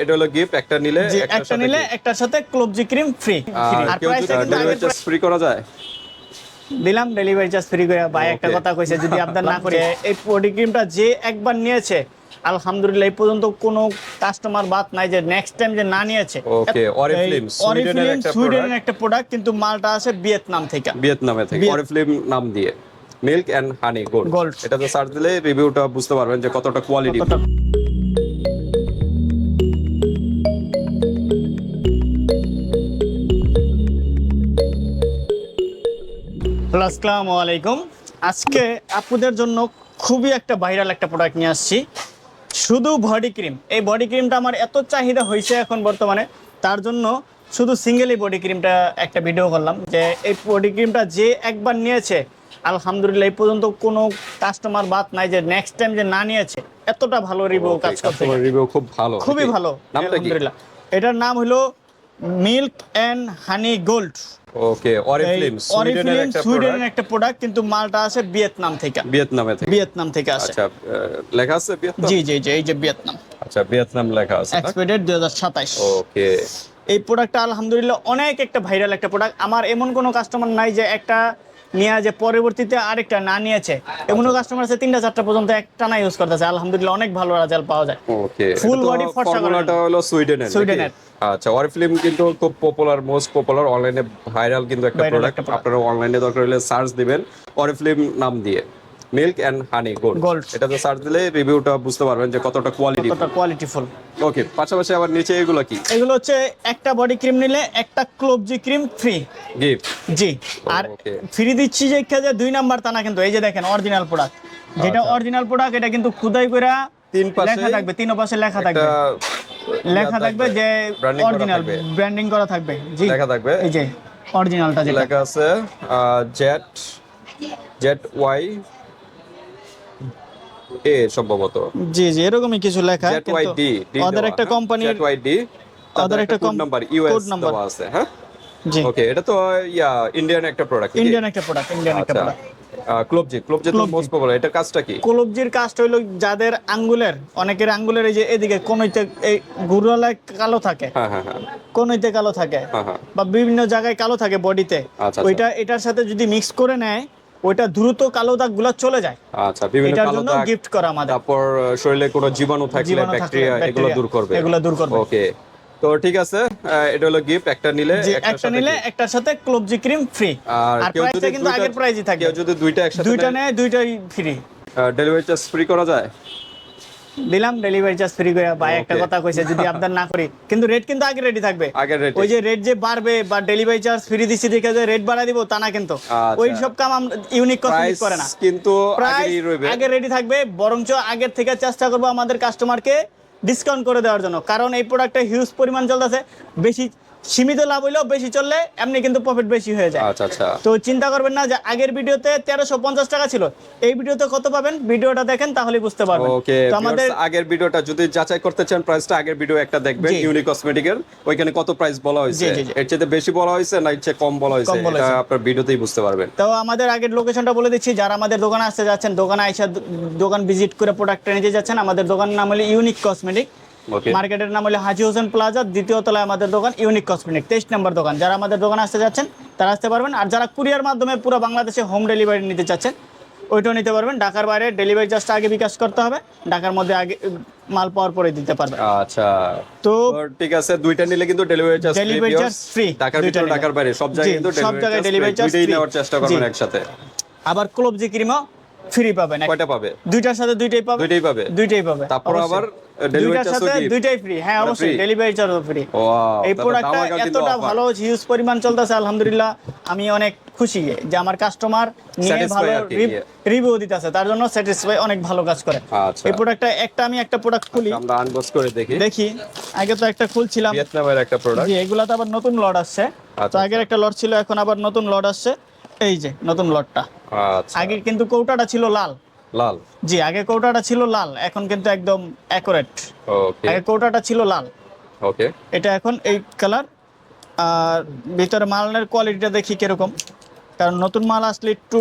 এটা হলো গিফট একটা নিলে একটা নিলে একটার সাথে ক্লোবজি ক্রিম ফ্রি আর প্রাইসটা কিন্তু ফ্রি করা যায়? দিলাম ডেলিভারি চার্জ ফ্রি করে। ভাই একটা কথা কইছে যদি আপনার না করে এই বডি ক্রিমটা যে একবার নিয়েছে আলহামদুলিল্লাহ এই পর্যন্ত কোনো কাস্টমার বাদ নাই যে নেক্সট টাইম যে না নিয়েছে। Oriflame, সুইডেনের একটা সুইডেনের একটা প্রোডাক্ট কিন্তু মালটা আছে ভিয়েতনাম থেকে। ভিয়েতনামে থেকে। অরিফ্লেম নাম দিয়ে। Milk and honey gold Gold। এটাতে সার্চ দিলে রিভিউটা বুঝতে পারবেন যে কতটা কোয়ালিটি হ্যালো আসসালামু আলাইকুম। আজকে আপুদের জন্য খুবই একটা ভাইরাল একটা প্রোডাক্ট নিয়ে আসছি। শুধু বডি ক্রিম এই বডি ক্রিমটা আমার এত চাহিদা হয়েছে এখন বর্তমানে তার জন্য শুধু সিঙ্গেলই বডি ক্রিমটা একটা ভিডিও করলাম যে এই বডি ক্রিমটা যে একবার নিয়েছে আলহামদুলিল্লাহ এই পর্যন্ত কোনো কাস্টমার বাদ নাই যে নেক্সট টাইম যে না নিয়েছে এতটা ভালো রিভিউ কাজ করতে রিভিউ খুব ভালো। খুবই ভালো আলহামদুলিল্লাহ। এটার নাম হলো milk and honey gold. Okay Oriflame সুইডেনের অরিফ্লেম সুইডেনের একটা প্রোডাক্ট কিন্তু মালটা আছে ভিয়েতনাম থেকে। ভিয়েতনামে থেকে। ভিয়েতনাম থেকে আসে। আচ্ছা লেখা আছে ভিয়েতনাম? জি জি জি এই যে ভিয়েতনাম। আচ্ছা ভিয়েতনাম লেখা আছে হাজার সাতাইশ। ওকে। এই প্রোডাক্টটা আলহামদুলিল্লাহ অনেক একটা ভাইরাল একটা প্রোডাক্ট আমার এমন কোনো কাস্টমার নাই যে একটা নিয়ে যে পরবর্তীতে আরেকটা না নিয়েছে। এমনও কাস্টমার আছে তিনটা চারটা পর্যন্ত একটা না ইউজ করতেছে। আলহামদুলিল্লাহ অনেক ভালো রেজাল্ট পাওয়া যায়। ওকে ফুল বডি ফর্সা করে ফর্মুলাটা হলো সুইডেনের সুইডেনের। আচ্ছা আচ্ছা ফিল্ম কিন্তু খুব পপুলার মোস্ট পপুলার অনলাইনে ভাইরাল কিন্তু একটা প্রোডাক্ট আপনারা অনলাইনে দরকার হলে সার্চ দিবেন অরিফ্লেম নাম দিয়ে। Milk and honey gold. Gold। এটাতে সার্চ দিলে রিভিউটা বুঝতে পারবেন যে কতটা কোয়ালিটি কতটা কোয়ালিটিফুল ওকে পাশাপাশি আবার নিচে এগুলো কি? এগুলো হচ্ছে একটা বডি ক্রিম নিলে একটা ক্লোবজি ক্রিম ফ্রি গিফট জি। আর. ফ্রি দিচ্ছি যে যে দুই নাম্বার তা না কিন্তু এই যে দেখেন অরিজিনাল প্রোডাক্ট যেটা আচ্ছা। অরিজিনাল প্রোডাক্ট এটা কিন্তু খুদাই করে তিন পাশে লেখা থাকবে তিন পাশে লেখা থাকবে। লেখা থাকবে যে অরিজিনাল। ব্র্যান্ডিং করা থাকবে। জি। লেখা থাকবে। এই যে অরিজিনালটা যেটা। লেখা আছে? জেট জেট ওয়াই এ সম্ভবত। জি জি এরকমই কিছু লেখা ওদের একটা কোম্পানির জেট ওয়াই ওদের একটা কোড নাম্বার ইউএস। দেওয়া আছে হ্যাঁ? জি। ওকে এটা তো ইয়া ইন্ডিয়ান একটা প্রোডাক্ট ইন্ডিয়ান একটা প্রোডাক্ট ইন্ডিয়ান একটা আচ্ছা। প্রোডাক্ট ক্লোবজি ক্লোবজি তো মোস্ট পপুলার এটার কাজটা কি? কলবজির কাজটা হইল যাদের আঙ্গুলের অনেকের আঙ্গুলের এই যে এদিকে কোনইতে এই গুরুয়ালায় কালো থাকে হ্যাঁ হ্যাঁ হ্যাঁ। কোনইতে কালো থাকে হ্যাঁ হ্যাঁ। বা বিভিন্ন জায়গায় কালো থাকে বডিতে আচ্ছা, ওইটা এটার সাথে যদি মিক্স করে নেয় ওইটা দ্রুত কালো দাগগুলো চলে যায়। আচ্ছা বিভিন্ন এটার কালো জন্য দাগ গিফট করা আমাদের। তারপর শরীরে কোনো জীবাণু থাকলে ব্যাকটেরিয়া এগুলো দূর করবে। এগুলো দূর করবে। ওকে তো ঠিক আছে এটা হলো গিফট একটা নিলে একটা নিলে। একটার সাথে ক্লোবজি ক্রিম ফ্রি আর কেউ যদি কিন্তু আগের প্রাইজই থাকে। কেউ যদি দুইটা একসাথে দুইটা নেয় দুইটাই ফ্রি ডেলিভারি চার্জ ফ্রি করা যায়? দিলাম ডেলিভারি চার্জ ফ্রি করে ভাই একটা কথা কইছে যদি আপনার না করি। কিন্তু রেট কিন্তু আগে রেডি থাকবে। ওই যে রেট যে বাড়বে বা ডেলিভারি চার্জ ফ্রি দিচ্ছি দেখে যে রেট বাড়া দিব তা না কিন্তু। আচ্ছা। ওই সব কাম আমরা ইউনিক কসমেটিক করে না। কিন্তু আগে রেডি থাকবে বরঞ্চ আগের থেকে চেষ্টা করব আমাদের কাস্টমারকে ডিসকাউন্ট করে দেওয়ার জন্য। কারণ এই প্রোডাক্টটা হিউজ পরিমাণ চলতেছে। বেশি সীমিত লাভ হইলেও বেশি চললে এমনি কিন্তু প্রফিট বেশি হয়ে যায়। আচ্ছা আচ্ছা। তো চিন্তা করবেন না যে আগের ভিডিওতে তেরোশো পঞ্চাশ টাকা ছিল এই ভিডিওতে কত পাবেন? ভিডিওটা দেখেন তাহলে বুঝতে পারবেন। ওকে তো আমাদের আগের ভিডিওটা যদি যাচাই করতে চান প্রাইসটা আগের ভিডিও একটা দেখবেন জি। ইউনিক কসমেটিকের ওইখানে কত প্রাইস বলা হয়েছে। এর চেয়ে বেশি বলা হয়েছে না এর চেয়ে কম বলা হয়েছে? এটা। আপনার ভিডিওতেই বুঝতে পারবেন। তো আমাদের আগের লোকেশনটা বলে দিচ্ছি যারা আমাদের দোকানে আসতে যাচ্ছেন দোকানে আইসা দোকান ভিজিট করে প্রোডাক্ট নিতে যাচ্ছেন আমাদের দোকানের নাম হলো ইউনিক কসমেটিক মার্কেটের নাম হলো হাজি হোসেন প্লাজা দ্বিতীয় তলায় আমাদের দোকান ইউনিক কসমেটিক তেইশ নম্বর দোকান। যারা আমাদের দোকানে আসতে যাচ্ছেন তারা আসতে পারবেন। আর যারা কুরিয়ার মাধ্যমে পুরো বাংলাদেশে হোম ডেলিভারি নিতে চাচ্ছেন ওইটাও নিতে পারবেন। ঢাকার বাইরে ডেলিভারি চার্জটা আগে বিকাশ করতে হবে। ঢাকার মধ্যে আগে মাল পাওয়ার পরে দিতে পারবেন। আচ্ছা। তো ঠিক আছে দুইটা নিলে কিন্তু delivery charge delivery charge free, ঢাকার ভিতরে ঢাকার বাইরে সব জায়গায় কিন্তু সব জায়গায় charge দুইটাই free। নেওয়ার চেষ্টা করবেন একসাথে। আবার ক্লোবজি ক্রিমও ফ্রি পাবেন। কয়টা পাবে? দুইটার সাথে দুইটাই পাবে? দুইটাই পাবে। দুইটাই পাবে তারপর আবার ডেলিভারি দুইটার সাথে দুইটাই ফ্রি হ্যাঁ অবশ্যই ডেলিভারি চার্জও ফ্রি এই প্রোডাক্টটা এতটা ভালো হিউজ পরিমাণ চলতেছে আলহামদুলিল্লাহ। আমি অনেক খুশি যে আমার কাস্টমার নিয়ে ভালো। রিভিউ দিতেছে তার জন্য স্যাটিসফাই অনেক ভালো কাজ করে। আচ্ছা। এই প্রোডাক্টটা একটা আমি একটা প্রোডাক্ট খুলি। আমরা আনবক্স করে দেখি। দেখি। আগে তো একটা খুলছিলাম। ভিয়েতনামের একটা প্রোডাক্ট জি এগুলা তো আবার নতুন লট আসছে। তো আচ্ছা, আগের একটা লট ছিল এখন আবার নতুন লট আসছে। এই যে নতুন লটটা। আচ্ছা। আগে কিন্তু কৌটাটা ছিল লাল। লাল? জি আগে কৌটাটা ছিল লাল এখন কিন্তু একদম অ্যাকুরেট ওকে আগে কৌটাটা ছিল লাল। ওকে এটা এখন এই কালার আর ভিতরে মালের কোয়ালিটিটা দেখি কীরকম। কারণ নতুন মাল আসলে একটু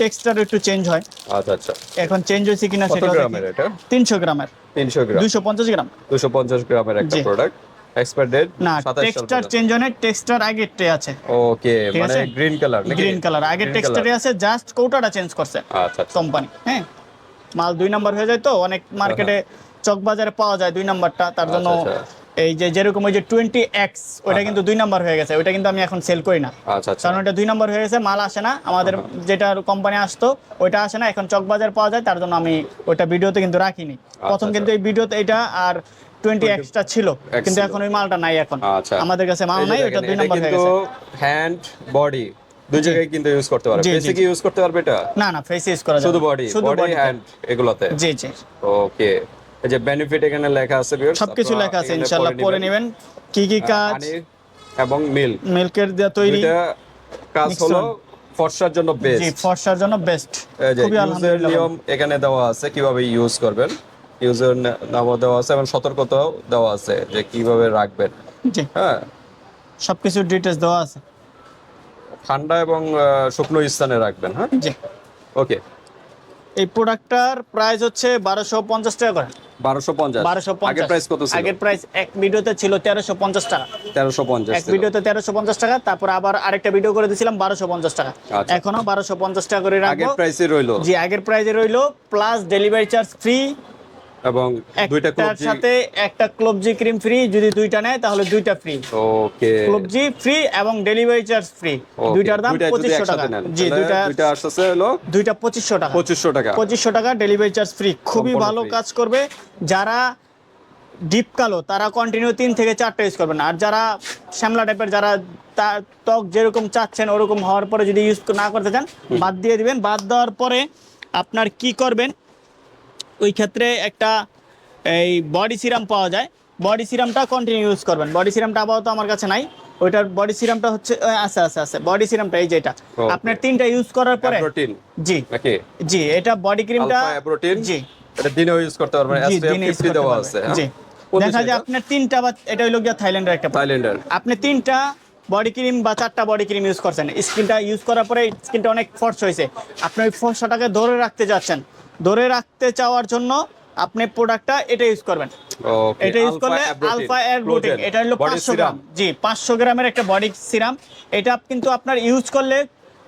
টেক্সচার একটু চেঞ্জ হয়। আচ্ছা আচ্ছা। এখন চেঞ্জ হয়েছে কিনা সেটা গ্রামের এটা? তিনশো গ্রামের। তিনশো গ্রাম। দুইশো পঞ্চাশ গ্রাম। দুশো পঞ্চাশ গ্রামের একটা। প্রোডাক্ট এক্সপায়ার ডেট না টেক্সচার চেঞ্জ হয় টেক্সচার টেক্সচার টে আছে। ওকে মানে? গ্রিন কালার গ্রিন কালার আগের টেক্সচারে আছে জাস্ট কোটাটা চেঞ্জ করছে আচ্ছা আচ্ছা। কোম্পানি হ্যাঁ? মাল দুই নাম্বার হয়ে যায় তো অনেক মার্কেটে চক বাজারে পাওয়া যায় দুই নাম্বারটা তার জন্য আচ্ছা, আচ্ছা। এই যে যেরকম ওই যে টোয়েন্টি এক্স ওইটা কিন্তু দুই নাম্বার হয়ে গেছে। ওইটা কিন্তু আমি এখন সেল করি না। আচ্ছা আচ্ছা। কারণ ওটা দুই নম্বর হয়ে গেছে মাল আসে না। আমাদের যেটা কোম্পানি আসতো ওইটা আসে না। এখন চকবাজার পাওয়া যায় তার জন্য আমি ওইটা ভিডিওতে কিন্তু রাখিনি। প্রথম আচ্ছা। কিন্তু এই ভিডিওতে এটা আর টোয়েন্টি এক্সটা ছিল। কিন্তু এখন ওই মালটা নাই এখন। আমাদের কাছে মাল নাই ওইটা দুই নম্বর হয়ে গেছে। হ্যান্ড বডি দুই জায়গায় কিন্তু ইউজ করতে পারবে। ফেসে কি ইউজ করতে পারবে এটা? না না ফেস ইউজ করা যাবে। শুধু বডি শুধু বডি বডি হ্যান্ড এগুলোতে? জি জি। ওকে এই যে বেনিফিট এখানে লেখা আছে সবকিছু লেখা আছে ইনশাআল্লাহ পরে নেবেন। কি কি কাজ? এবং মিল্ক মিল্কের দিয়ে তৈরি। কাজ হলো ফর্সার জন্য জি বেস্ট ফর্সার জন্য বেস্ট খুবই আলহামদুলিল্লাহ। নিয়ম এখানে দেওয়া আছে কীভাবে ইউজ করবেন। ইউজার নামও দেওয়া আছে এবং সতর্কতাও দেওয়া আছে যে কীভাবে রাখবেন। হ্যাঁ। সবকিছু ডিটেলস দেওয়া আছে। ঠান্ডা এবং শুকনো স্থানে রাখবেন হ্যাঁ? জি। ওকে এই প্রোডাক্টটার প্রাইস হচ্ছে বারোশো পঞ্চাশ টাকা করে। বারোশো পঞ্চাশ। বারোশো আগের প্রাইস কত ছিল? আগের প্রাইস এক ভিডিওতে ছিল তেরোশো পঞ্চাশ টাকা। তেরোশো পঞ্চাশ এক ভিডিওতে তেরোশো পঞ্চাশ টাকা তারপর আবার আরেকটা ভিডিও করে দিয়েছিলাম বারোশো পঞ্চাশ টাকা। আচ্ছা। এখনও বারোশো পঞ্চাশ টাকা করে আগের প্রাইসে রইল। জি আগের প্রাইজে রইল প্লাস ডেলিভারি চার্জ ফ্রি এবং দুইটা কবজি সাথে একটা ক্লোবজি ক্রিম ফ্রি যদি দুইটা নেয় তাহলে দুইটা ফ্রি। ওকে। ক্লোবজি ফ্রি এবং ডেলিভারি চার্জ ফ্রি। দুইটার দাম পঁচিশশো টাকা। জি দুইটা দুইটা আসতেছে হলো দুইটা পঁচিশশো টাকা। পঁচিশশো টাকা। পঁচিশশো টাকা ডেলিভারি চার্জ ফ্রি। খুবই ভালো কাজ করবে। যারা ডিপ কালো তারা কন্টিনিউ তিন থেকে চারটা ইউজ করবেন। আর যারা শ্যামলা টাইপের যারা তার ত্বক যেরকম চাচ্ছেন ওরকম হওয়ার পরে যদি ইউজ না করতে চান বাদ দিয়ে দিবেন। বাদ দেওয়ার পরে আপনার কি করবেন? ওই ক্ষেত্রে একটা এই বডি সিরাম পাওয়া যায়। বডি সিরামটা কন্টিনিউ ইউজ করবেন। বডি সিরামটা আপাতত আমার কাছে নাই। ওইটার বডি সিরামটা হচ্ছে আছে আছে আছে। বডি সিরামটা এই যেটা. আপনার তিনটা ইউজ করার পরে প্রোটিন জি। জি এটা বডি ক্রিমটা প্রোটিন জি। এটা দিনেও ইউজ করতে পারবেন। এসপিএফ 50 দেওয়া আছে হ্যাঁ? জি। দেখা যায়? আপনার তিনটা বা এটা হইল গিয়া থাইল্যান্ডের একটা। থাইল্যান্ডের। আপনি তিনটা বডি ক্রিম বা চারটা বডি ক্রিম ইউজ করছেন। স্কিনটা ইউজ করার পরে স্কিনটা অনেক ফর্স হয়েছে। আপনি ওই ফর্সটাকে ধরে রাখতে যাচ্ছেন। ধরে রাখতে চাওয়ার জন্য আপনি প্রোডাক্টটা এটা ইউজ করবেন। ওকে এটা ইউজ করলে আলফা গ্লুটিন এটা হলো পাঁচশো গ্রাম। জি পাঁচশো গ্রামের একটা বডি সিরাম এটা কিন্তু আপনার ইউজ করলে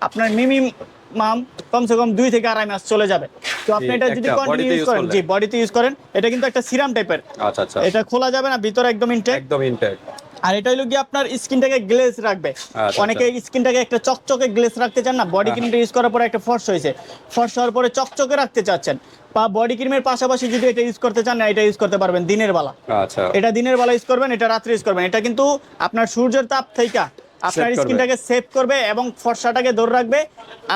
আপনার মিনিমাম কমসে কম দুই থেকে আড়াই মাস চলে যাবে। তো আপনি এটা যদি কন্টিনিউ ইউজ করেন। জি বডিতে ইউজ করেন এটা কিন্তু একটা সিরাম টাইপের আচ্ছা আচ্ছা। এটা খোলা যাবে না ভিতরে একদম ইনটেক একদম ইনটেক আর এটা হলো গিয়ে আপনার স্কিনটাকে গ্লেজ রাখবে। আচ্ছা, অনেকে স্কিনটাকে একটা চকচকে গ্লেজ রাখতে চান না বডি ক্রিমটা ইউজ করার পরে একটা ফর্স হয়েছে। ফর্স হওয়ার পরে চকচকে রাখতে চাচ্ছেন। বা বডি ক্রিমের পাশাপাশি যদি এটা ইউজ করতে চান না এটা ইউজ করতে পারবেন দিনের বেলা। আচ্ছা। এটা দিনের বেলা ইউজ করবেন এটা রাত্রে ইউজ করবেন। এটা কিন্তু আপনার সূর্যের তাপ থেকে আপনার। স্কিনটাকে সেভ করবে এবং ফর্সাটাকে ধরে রাখবে।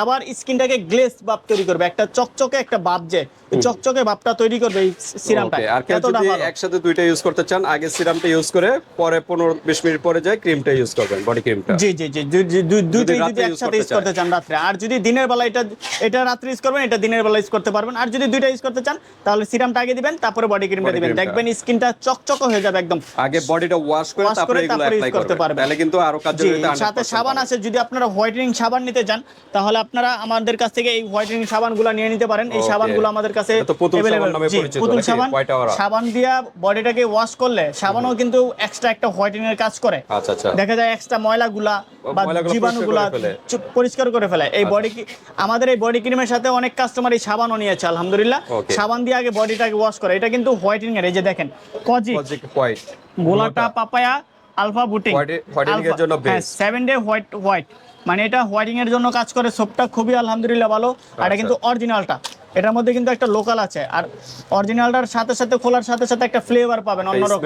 আবার স্কিনটাকে গ্লেস ভাব তৈরি করবে। একটা চকচকে একটা ভাব যে চকচকে ভাবটা তৈরি করবে এই সিরামটা। আর কেউ যদি একসাথে দুইটা ইউজ করতে চান আগে সিরামটা ইউজ করে পরে পনেরো বিশ মিনিট পরে যায় ক্রিমটা ইউজ করবেন বডি ক্রিমটা জি জি জি দুই- দুই- দুই- দুইটাই যদি একসাথে ইউজ করতে চান। আর যদি দিনের বেলা এটা এটা রাত্রে ইউজ করবেন এটা দিনের বেলা ইউজ করতে পারবেন। আর যদি দুইটা ইউজ করতে চান তাহলে সিরামটা আগে দিবেন তারপরে বডি ক্রিমটা দিবেন। দেখবেন স্কিনটা চকচক হয়ে যাবে একদম। আগে বডিটা ওয়াশ করে তারপরে এগুলো অ্যাপ্লাই করতে পারবেন। তাহলে কিন্তু আরও জি কার্যকারিতা সাথে 100% সাবান আছে যদি আপনারা হোয়াইটেনিং সাবান নিতে চান তাহলে আপনারা আমাদের কাছ থেকে এই হোয়াইটেনিং সাবানগুলো নিয়ে নিতে পারেন। এই. সাবানগুলো আমাদের কাছে পুতুল সাবান? সাবান। দিয়া বডিটাকে ওয়াশ করলে সাবানও কিন্তু এক্সট্রা একটা হোয়াইটেনিং এর কাজ করে। আচ্ছা আচ্ছা। দেখা যায় এক্সট্রা ময়লাগুলা বা জীবাণুগুলা পরিষ্কার করে ফেলে। এই আচ্ছা। বডি আমাদের এই বডি ক্রিমের সাথে অনেক কাস্টমার এই সাবানও নিয়েছে আলহামদুলিল্লাহ। সাবান দিয়ে আগে বডিটাকে ওয়াশ করে। এটা কিন্তু হোয়াইটেনিং এর এই যে দেখেন কজি গোলাটা। পাপায়া আলফা বুটিং হোয়াইটিং এর জন্য best seven day white white মানে এটা হোয়াইটিং এর জন্য কাজ করে সোপটা খুবই আলহামদুলিল্লাহ ভালো। আর এটা আচ্ছা। কিন্তু অরিজিনালটা এটার মধ্যে কিন্তু একটা লোকাল আছে। আর অরিজিনালটার সাথে সাথে খোলার সাথে সাথে একটা ফ্লেভার পাবেন অন্যরকম।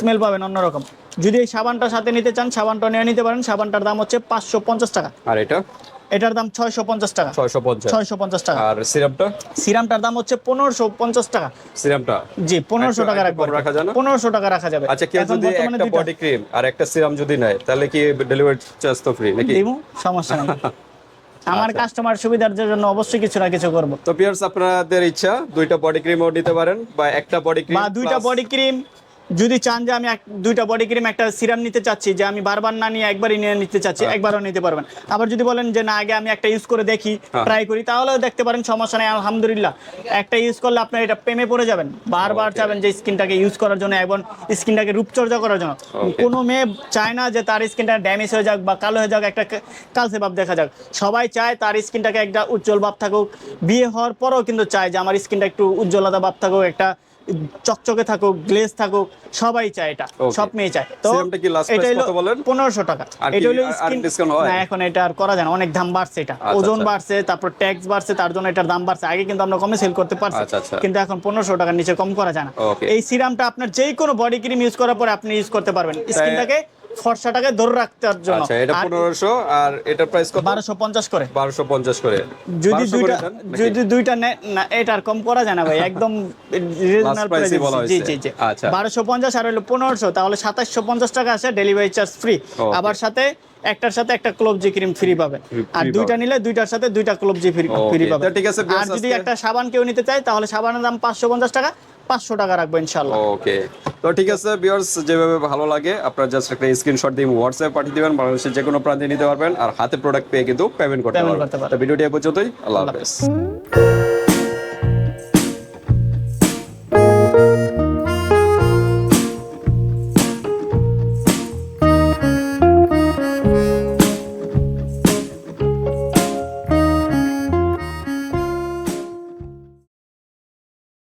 স্মেল পাবেন অন্যরকম। যদি এই সাবানটা সাথে নিতে চান সাবানটা নিয়ে নিতে পারেন। সাবানটার দাম হচ্ছে পাঁচশো পঞ্চাশ টাকা। আর এটা? এটার দাম ছয়শো পঞ্চাশ টাকা। ছয়শো পঞ্চাশ। ছয়শো পঞ্চাশ টাকা। আর সিরামটা? সিরামটার দাম হচ্ছে পনেরোশো পঞ্চাশ টাকা। সিরামটা? জি পনেরোশো টাকা রাখব। রাখা না? পনেরোশো টাকা রাখা যাবে। আচ্ছা কেউ যদি একটা বডি ক্রিম আর একটা সিরাম যদি নেয় তাহলে কি ডেলিভারি চার্জ তো ফ্রি নাকি? দিমু সমস্যা নেই। আমার আচ্ছা। কাস্টমার সুবিধার জন্য অবশ্যই কিছু না কিছু করব। তো পিয়ার্স আপনাদের ইচ্ছা দুইটা বডি ক্রিমও নিতে পারেন বা একটা বডি ক্রিম বা দুইটা বডি ক্রিম যদি চান যে আমি এক- দুইটা বডি ক্রিম একটা সিরাম নিতে চাচ্ছি যে আমি বারবার না নিয়ে একবারই নিয়ে নিতে চাচ্ছি হ্যাঁ। একবারও নিতে পারবেন। আবার যদি বলেন যে না আগে আমি একটা ইউজ করে দেখি হ্যাঁ। ট্রাই করি তাহলেও দেখতে পারেন সমস্যা নেই আলহামদুলিল্লাহ। একটা ইউজ করলে আপনার এটা প্রেমে পড়ে যাবেন। বারবার. চাবেন যে স্কিনটাকে ইউজ করার জন্য এবং স্কিনটাকে রূপচর্চা করার জন্য। কোনো মেয়ে চায় না যে তার স্কিনটা ড্যামেজ হয়ে যাক বা কালো হয়ে যাক একটা কালসে ভাব দেখা যাক। সবাই চায় তার স্কিনটাকে একটা উজ্জ্বল ভাব থাকুক। বিয়ে হওয়ার পরেও কিন্তু চায় যে আমার স্কিনটা একটু উজ্জ্বলতা ভাব থাকুক একটা চকচকে থাকুক গ্লেজ থাকুক সবাই চায় এটা সব মেয়ে চায় তো এটা হলো কত বলেন? পনেরোশো টাকা এটা হলো? না এখন এটা আর করা যায় না অনেক দাম বাড়ছে এটা আচ্ছা, ওজন আচ্ছা। বাড়ছে তারপর ট্যাক্স বাড়ছে তার জন্য এটার দাম বাড়ছে আগে কিন্তু আমরা কমে সেল করতে পারছি আচ্ছা। কিন্তু এখন পনেরোশো টাকার নিচে কম করা যায় না এই সিরামটা আপনার যে কোনো বডি ক্রিম ইউজ করার পরে আপনি ইউজ করতে পারবেন স্কিনটাকে ফর্সাটাকে ধরে রাখতে জন্য। আচ্ছা এটা পনেরোশো আর এটার প্রাইস কত? বারোশো পঞ্চাশ করে। বারোশো পঞ্চাশ করে। যদি দুইটা যদি দুইটা না এটার কম করা যায় না ভাই একদম প্রাইস বলা জি হয়েছে। জি জি। আচ্ছা। বারোশো পঞ্চাশ আর হলো পনেরোশো তাহলে সাতাশশো পঞ্চাশ টাকা আছে ডেলিভারি চার্জ ফ্রি আবার সাথে একটার সাথে একটা ক্লোব জি ক্রিম ফ্রি পাবে। আর দুইটা নিলে দুইটার সাথে দুইটা ক্লোব জি ফ্রি ফ্রি পাবে। ঠিক আছে, আর যদি একটা সাবান কেউ নিতে চায় তাহলে সাবানের দাম পাঁচশো পঞ্চাশ টাকা পাঁচশো টাকা রাখব ইনশাল্লাহ ওকে। তো ঠিক আছে বিয়ার্স যেভাবে ভালো লাগে আপনারা জাস্ট একটা স্ক্রিনশট দিয়ে হোয়াটসঅ্যাপে পাঠিয়ে দেবেন বাংলাদেশের যে কোনো প্রান্তে নিতে পারবেন আর হাতে প্রোডাক্ট পেয়ে কিন্তু পেমেন্ট করতে পারবেন। ভিডিওটি এ পর্যন্তই আল্লাহ হাফেজ।